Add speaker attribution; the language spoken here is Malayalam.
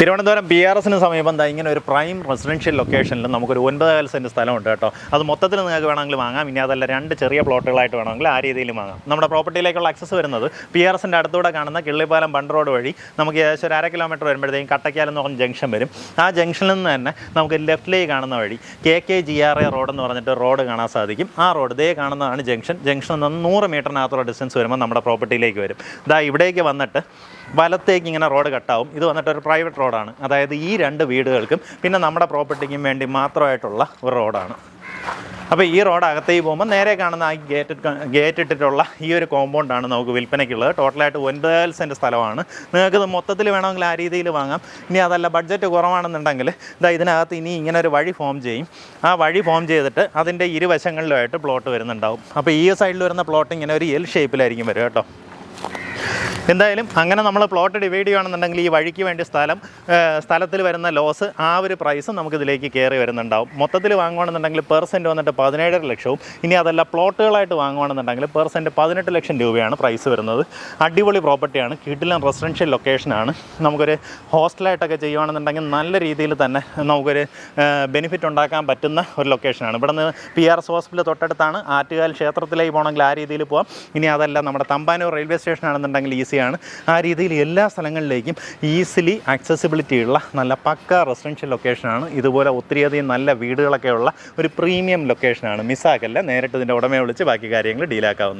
Speaker 1: തിരുവനന്തപുരം ബി ആർ എസിന് സമീപം ദാ ഇങ്ങനെ ഒരു പ്രൈം റെസിഡൻഷ്യൽ ലൊക്കേഷനിൽ നമുക്കൊരു ഒൻപതേകാൽ സെന്റ് സ്ഥലമുണ്ട് കേട്ടോ. അത് മൊത്തത്തിൽ നിങ്ങൾക്ക് വേണമെങ്കിൽ വാങ്ങാം. ഇനി അതല്ല രണ്ട് ചെറിയ പ്ലോട്ടുകളായിട്ട് വേണമെങ്കിൽ ആ രീതിയിലും വാങ്ങാം. നമ്മുടെ പ്രോപ്പർട്ടിയിലേക്കുള്ള ആക്സസ് വരുന്നത് പി ആർ എസിന്റെ അടുത്തൂടെ കാണുന്ന കിള്ളിപ്പാലം ബണ്ട് റോഡ് വഴി നമുക്ക് ഏകദേശം ഒരു അര കിലോമീറ്റർ വരുമ്പോഴത്തേക്കും കട്ടക്കാലം എന്ന് പറഞ്ഞ ജംഗ്ഷൻ വരും. ആ ജംഗ്ഷനിൽ നിന്ന് തന്നെ നമുക്ക് ലെഫ്റ്റിലേക്ക് കാണുന്ന വഴി K K G R A road എന്ന് പറഞ്ഞിട്ട് റോഡ് കാണാൻ സാധിക്കും. ആ റോഡ് ഇതേ കാണുന്നതാണ് ജംഗ്ഷൻ ജംഗ്ഷനിൽ നിന്ന് നൂറ് മീറ്ററിനകത്തുള്ള ഡിസ്റ്റൻസ് വരുമ്പോൾ നമ്മുടെ പ്രോപ്പർട്ടിയിലേക്ക് വരും. ഇതാ ഇവിടേക്ക് വന്നിട്ട് വലത്തേക്ക് ഇങ്ങനെ റോഡ് കട്ടാവും ഇത് വന്നിട്ട് ഒരു പ്രൈവറ്റ് റോഡാണ്. അതായത് ഈ രണ്ട് വീടുകൾക്കും പിന്നെ നമ്മുടെ പ്രോപ്പർട്ടിക്കും വേണ്ടി മാത്രമായിട്ടുള്ള ഒരു റോഡാണ്. അപ്പോൾ ഈ റോഡ് അകത്തേക്ക് പോകുമ്പോൾ നേരെ കാണുന്ന ആ ഗേറ്റ് ഗേറ്റ് ഇട്ടിട്ടുള്ള ഈ ഒരു കോമ്പൗണ്ടാണ് നമുക്ക് വിൽപ്പനയ്ക്കുള്ളത്. ടോട്ടലായിട്ട് ഒൻപത് സെന്റ് സ്ഥലമാണ്. നിങ്ങൾക്ക് ഇത് മൊത്തത്തിൽ വേണമെങ്കിൽ ആ രീതിയിൽ വാങ്ങാം. ഇനി അതല്ല ബഡ്ജറ്റ് കുറവാണെന്നുണ്ടെങ്കിൽ ഇതാ ഇതിനകത്ത് ഇനി ഇങ്ങനെ ഒരു വഴി ഫോം ചെയ്യും. ആ വഴി ഫോം ചെയ്തിട്ട് അതിന്റെ ഇരുവശങ്ങളിലുമായിട്ട് പ്ലോട്ട് വരുന്നുണ്ടാവും. അപ്പോൾ ഈ സൈഡിൽ വരുന്ന പ്ലോട്ട് ഇങ്ങനെ ഒരു എൽ ഷേപ്പിലായിരിക്കും വരും കേട്ടോ. എന്തായാലും അങ്ങനെ നമ്മൾ പ്ലോട്ട് ഡിവൈഡ് ചെയ്യുകയാണെന്നുണ്ടെങ്കിൽ ഈ വഴിക്ക് വേണ്ടി സ്ഥലം സ്ഥലത്തിൽ വരുന്ന ലോസ് ആ ഒരു പ്രൈസും നമുക്ക് ഇതിലേക്ക് കയറി വരുന്നുണ്ടാവും. മൊത്തത്തിൽ വാങ്ങുകയാണെന്നുണ്ടെങ്കിൽ പെർ സെന്റ് വന്നിട്ട് പതിനേഴര ലക്ഷവും. ഇനി അതല്ല പ്ലോട്ടുകളായിട്ട് വാങ്ങുകയാണെന്നുണ്ടെങ്കിൽ പെർ സെന്റ് പതിനെട്ട് ലക്ഷം രൂപയാണ് പ്രൈസ് വരുന്നത്. അടിപൊളി പ്രോപ്പർട്ടിയാണ് കിട്ടിലും റെസിഡൻഷ്യൽ ലൊക്കേഷനാണ് നമുക്കൊരു ഹോസ്റ്റലായിട്ടൊക്കെ ചെയ്യുകയാണെന്നുണ്ടെങ്കിൽ നല്ല രീതിയിൽ തന്നെ നമുക്കൊരു ബെനിഫിറ്റ് ഉണ്ടാക്കാൻ പറ്റുന്ന ഒരു ലൊക്കേഷനാണ് ഇവിടെ നിന്ന് പി ആർ എസ് ഹോസ്പിറ്റൽ തൊട്ടടുത്താണ്. ആറ്റുകാൽ ക്ഷേത്രത്തിലേക്ക് പോകണമെങ്കിൽ ആ രീതിയിൽ പോകാം ഇനി അതല്ല നമ്മുടെ തമ്പാനൂർ റെയിൽവേ സ്റ്റേഷൻ ആണെന്നുണ്ടെങ്കിൽ ഈസിയാണ്. ആ രീതിയിൽ എല്ലാ സ്ഥലങ്ങളിലേക്കും ഈസിലി ആക്സസിബിലിറ്റി ഉള്ള നല്ല പക്ക റെസിഡൻഷ്യൽ ലൊക്കേഷനാണ്. ഇതുപോലെ ഒത്തിരിയധികം നല്ല വീടുകളൊക്കെ ഉള്ള ഒരു പ്രീമിയം ലൊക്കേഷനാണ് മിസ്സാക്കല്ല നേരിട്ട് ഇതിന്റെ ഉടമയെ വിളിച്ച് ബാക്കി കാര്യങ്ങൾ ഡീലാക്കാവുന്നത്.